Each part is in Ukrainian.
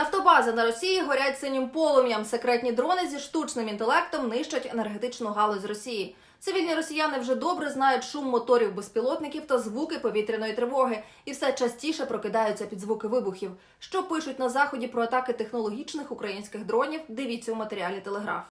Нафтобази на Росії горять синім полум'ям. Секретні дрони зі штучним інтелектом нищать енергетичну галузь Росії. Цивільні росіяни вже добре знають шум моторів безпілотників та звуки повітряної тривоги, і все частіше прокидаються під звуки вибухів. Що пишуть на заході про атаки технологічних українських дронів? Дивіться у матеріалі Телеграф.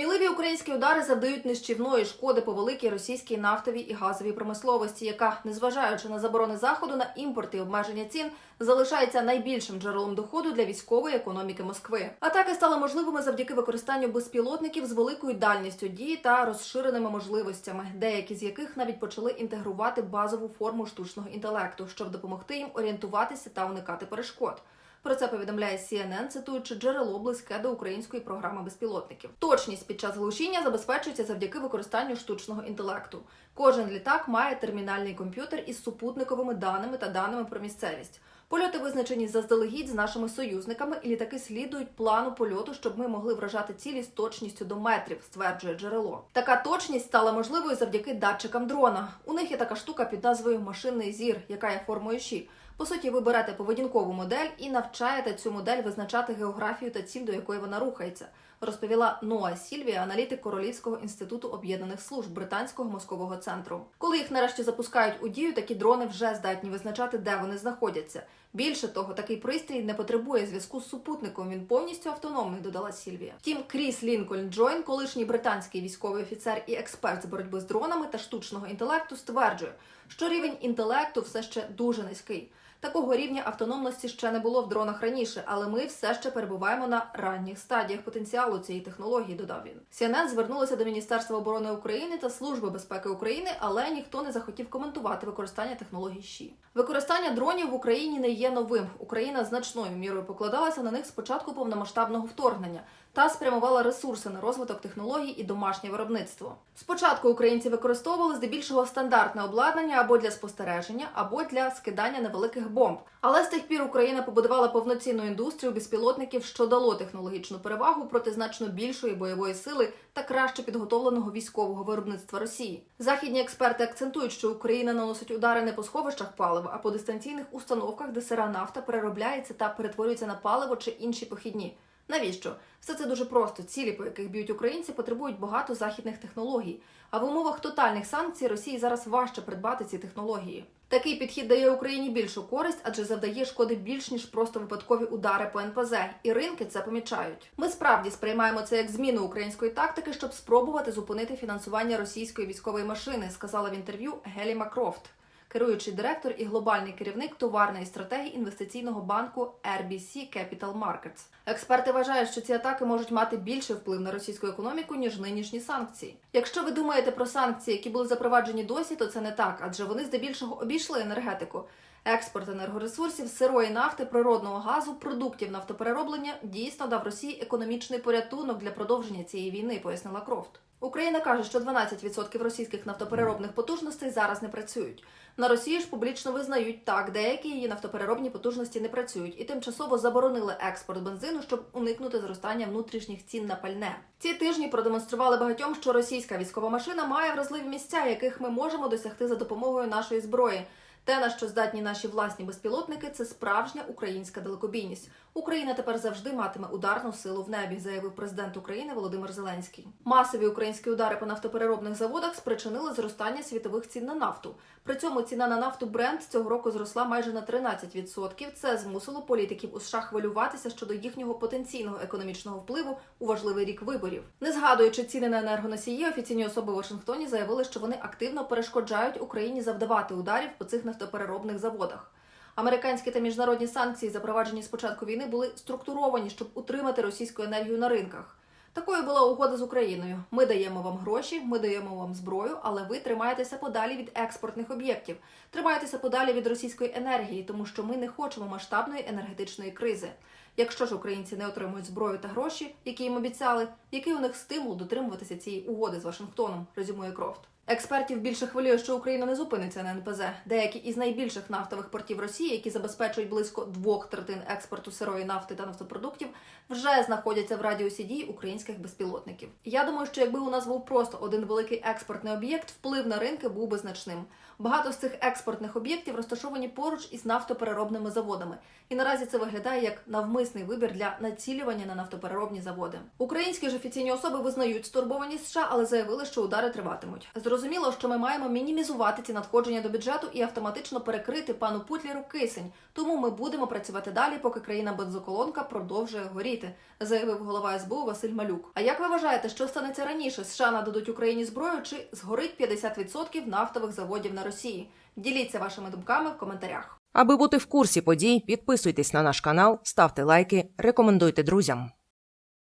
Сміливі українські удари завдають нищівної шкоди по великій російській нафтовій і газовій промисловості, яка, незважаючи на заборони заходу на імпорт і обмеження цін, залишається найбільшим джерелом доходу для військової економіки Москви. Атаки стали можливими завдяки використанню безпілотників з великою дальністю дії та розширеними можливостями, деякі з яких навіть почали інтегрувати базову форму штучного інтелекту, щоб допомогти їм орієнтуватися та уникати перешкод. Про це повідомляє CNN, цитуючи джерело близьке до української програми безпілотників. Точність під час глушіння забезпечується завдяки використанню штучного інтелекту. Кожен літак має термінальний комп'ютер із супутниковими даними та даними про місцевість. Польоти визначені заздалегідь з нашими союзниками, і літаки слідують плану польоту, щоб ми могли вражати цілі з точністю до метрів, стверджує джерело. Така точність стала можливою завдяки датчикам дрона. У них є така штука під назвою машинний зір, яка є формою щі. По суті, ви берете поведінкову модель і навчаєте цю модель визначати географію та ціль, до якої вона рухається. Розповіла Ноа Сільвія, аналітик Королівського інституту об'єднаних служб британського мозкового центру. Коли їх нарешті запускають у дію, такі дрони вже здатні визначати, де вони знаходяться. Більше того, такий пристрій не потребує зв'язку з супутником. Він повністю автономний, додала Сільвія. Втім, Кріс Лінкольн Джойн, колишній британський військовий офіцер і експерт з боротьби з дронами та штучного інтелекту, стверджує, що рівень інтелекту все ще дуже низький. Такого рівня автономності ще не було в дронах раніше, але ми все ще перебуваємо на ранніх стадіях потенціалу цієї технології. Додав він. CNN звернулася до Міністерства оборони України та Служби безпеки України, але ніхто не захотів коментувати використання технологій ЩІ. Використання дронів в Україні не є новим. Україна значною мірою покладалася на них з початку повномасштабного вторгнення та спрямувала ресурси на розвиток технологій і домашнє виробництво. Спочатку українці використовували здебільшого стандартне обладнання або для спостереження, або для скидання невеликих бомб. Але з тих пір Україна побудувала повноцінну індустрію безпілотників, що дало технологічну перевагу проти значно більшої бойової сили та краще підготовленого військового виробництва Росії. Західні експерти акцентують, що Україна наносить удари не по сховищах палива, а по дистанційних установках, де сира нафта переробляється та перетворюється на паливо чи інші похідні. Навіщо? Все це дуже просто. Цілі, по яких б'ють українці, потребують багато західних технологій. А в умовах тотальних санкцій Росії зараз важче придбати ці технології. Такий підхід дає Україні більшу користь, адже завдає шкоди більш ніж просто випадкові удари по НПЗ, і ринки це помічають. Ми справді сприймаємо це як зміну української тактики, щоб спробувати зупинити фінансування російської військової машини, сказала в інтерв'ю Гелі Макрофт керуючий директор і глобальний керівник товарної стратегії інвестиційного банку RBC Capital Markets. Експерти вважають, що ці атаки можуть мати більший вплив на російську економіку ніж нинішні санкції. Якщо ви думаєте про санкції, які були запроваджені досі, то це не так, адже вони здебільшого обійшли енергетику. Експорт енергоресурсів, сирої нафти, природного газу, продуктів нафтоперероблення дійсно дав Росії економічний порятунок для продовження цієї війни, пояснила Крофт. Україна каже, що 12% російських нафтопереробних потужностей зараз не працюють. На Росії ж публічно визнають так, деякі її нафтопереробні потужності не працюють і тимчасово заборонили експорт бензину, щоб уникнути зростання внутрішніх цін на пальне. Ці тижні продемонстрували багатьом, що російська військова машина має вразливі місця, яких ми можемо досягти за допомогою нашої зброї. Те, на що здатні наші власні безпілотники, це справжня українська далекобійність. Україна тепер завжди матиме ударну силу в небі, заявив президент України Володимир Зеленський. Масові українські удари по нафтопереробних заводах спричинили зростання світових цін на нафту. При цьому ціна на нафту Brent цього року зросла майже на 13%. Це змусило політиків у США хвилюватися щодо їхнього потенційного економічного впливу у важливий рік виборів. Не згадуючи ціни на енергоносії, офіційні особи в Вашингтоні заявили, що вони активно перешкоджають Україні завдавати ударів по цих нафтопереробних заводах. Американські та міжнародні санкції, запроваджені з початку війни, були структуровані, щоб утримати російську енергію на ринках. Такою була угода з Україною. Ми даємо вам гроші, ми даємо вам зброю, але ви тримаєтеся подалі від експортних об'єктів, тримаєтеся подалі від російської енергії, тому що ми не хочемо масштабної енергетичної кризи. Якщо ж українці не отримують зброю та гроші, які їм обіцяли, який у них стимул дотримуватися цієї угоди з Вашингтоном, резюмує Крофт. Експертів більше хвилює, що Україна не зупиниться на НПЗ. Деякі із найбільших нафтових портів Росії, які забезпечують близько двох третин експорту сирої нафти та нафтопродуктів, вже знаходяться в радіусі дій українських безпілотників. Я думаю, що якби у нас був просто один великий експортний об'єкт, вплив на ринки був би значним. Багато з цих експортних об'єктів розташовані поруч із нафтопереробними заводами, і наразі це виглядає як навмисний вибір для націлювання на нафтопереробні заводи. Українські ж офіційні особи визнають стурбованість США, але заявили, що удари триватимуть. Зрозуміло, що ми маємо мінімізувати ці надходження до бюджету і автоматично перекрити пану Путлеру кисень. Тому ми будемо працювати далі, поки країна бензоколонка продовжує горіти, заявив голова СБУ Василь Малюк. А як ви вважаєте, що станеться раніше? США нададуть Україні зброю чи згорить 50% нафтових заводів на Росії? Діліться вашими думками в коментарях. Аби бути в курсі подій, підписуйтесь на наш канал, ставте лайки, рекомендуйте друзям.